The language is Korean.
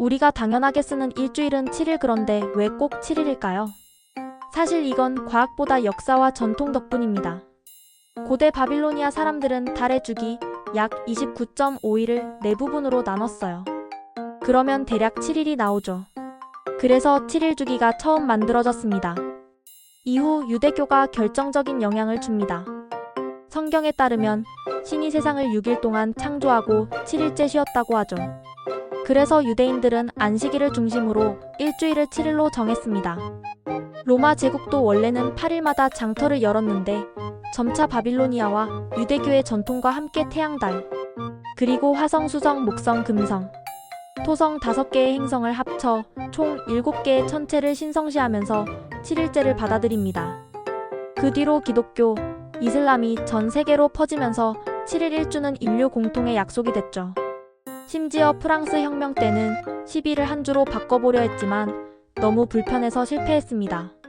우리가 당연하게 쓰는 일주일은 7일 그런데 왜 꼭 7일일까요? 사실 이건 과학보다 역사와 전통 덕분입니다. 고대 바빌로니아 사람들은 달의 주기 약 29.5일을 네 부분으로 나눴어요. 그러면 대략 7일이 나오죠. 그래서 7일 주기가 처음 만들어졌습니다. 이후 유대교가 결정적인 영향을 줍니다. 성경에 따르면 신이 세상을 6일 동안 창조하고 7일째 쉬었다고 하죠. 그래서 유대인들은 안식일을 중심으로 일주일을 7일로 정했습니다. 로마 제국도 원래는 8일마다 장터를 열었는데 점차 바빌로니아와 유대교의 전통과 함께 태양달, 그리고 화성, 수성, 목성, 금성, 토성 5개의 행성을 합쳐 총 7개의 천체를 신성시하면서 7일째를 받아들입니다. 그 뒤로 기독교, 이슬람이 전 세계로 퍼지면서 7일 일주는 인류 공통의 약속이 됐죠. 심지어 프랑스 혁명 때는 10일을 한 주로 바꿔보려 했지만 너무 불편해서 실패했습니다.